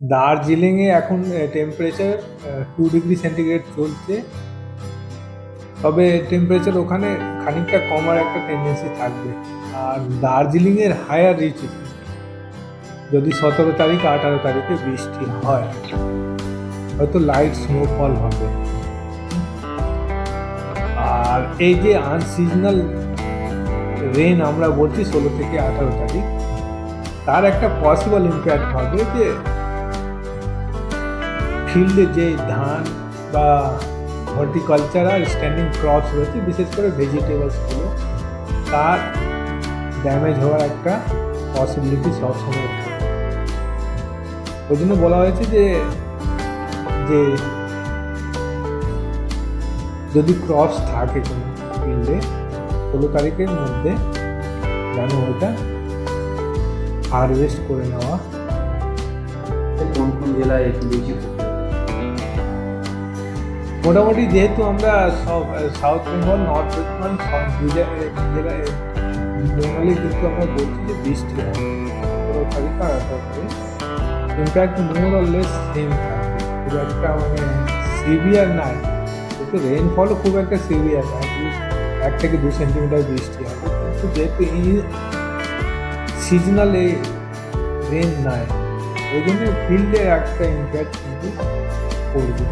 দার্জিলিংয়ে এখন temperature two degree centigrade চলছে। তবে টেম্পারেচার ওখানে খানিকটা কমার একটা টেন্ডেন্সি থাকবে। আর দার্জিলিংয়ের হায়ার রিচ যদি সতেরো তারিখ, আঠারো তারিখে বৃষ্টি হয়, হয়তো লাইট স্নোফল হবে। আর এই যে আনসিজনাল রেন আমরা বলছি, ষোলো থেকে আঠারো তারিখ, তার একটা পসিবল ইম্প্যাক্ট হবে যে ফিল্ডে যে ধান বা হর্টিকালচার আর স্ট্যান্ডিং ক্রপস রয়েছে, বিশেষ করে ভেজিটেবলসগুলো তার ড্যামেজ হওয়ার একটা পসিবিলিটি সবসময় ওই জন্য বলা হয়েছে যে যে যদি ক্রপস থাকে কোনো ফিল্ডে, ষোলো তারিখের মধ্যে যেন ওইটা হারভেস্ট করে নেওয়া। কোন কোন জেলায় বেশি মোটামুটি যেহেতু আমরা সব সাউথ বেঙ্গল নর্থ বেঙ্গল সব জেলায় বেঙ্গলে কিন্তু আমরা বলছি যে বৃষ্টি হবে পনেরো তারিখ আর আঠারো in fact more or less same খুব একটা মানে সিভিয়ার নাই। কিন্তু রেনফলও খুব একটা সিভিয়ার না এক থেকে দু সেন্টিমিটার বৃষ্টি হবে কিন্তু যেহেতু এই সিজনাল রেন নাই, ওই জন্য ফিল্ডের একটা ইম্প্যাক্ট কিন্তু পড়বে।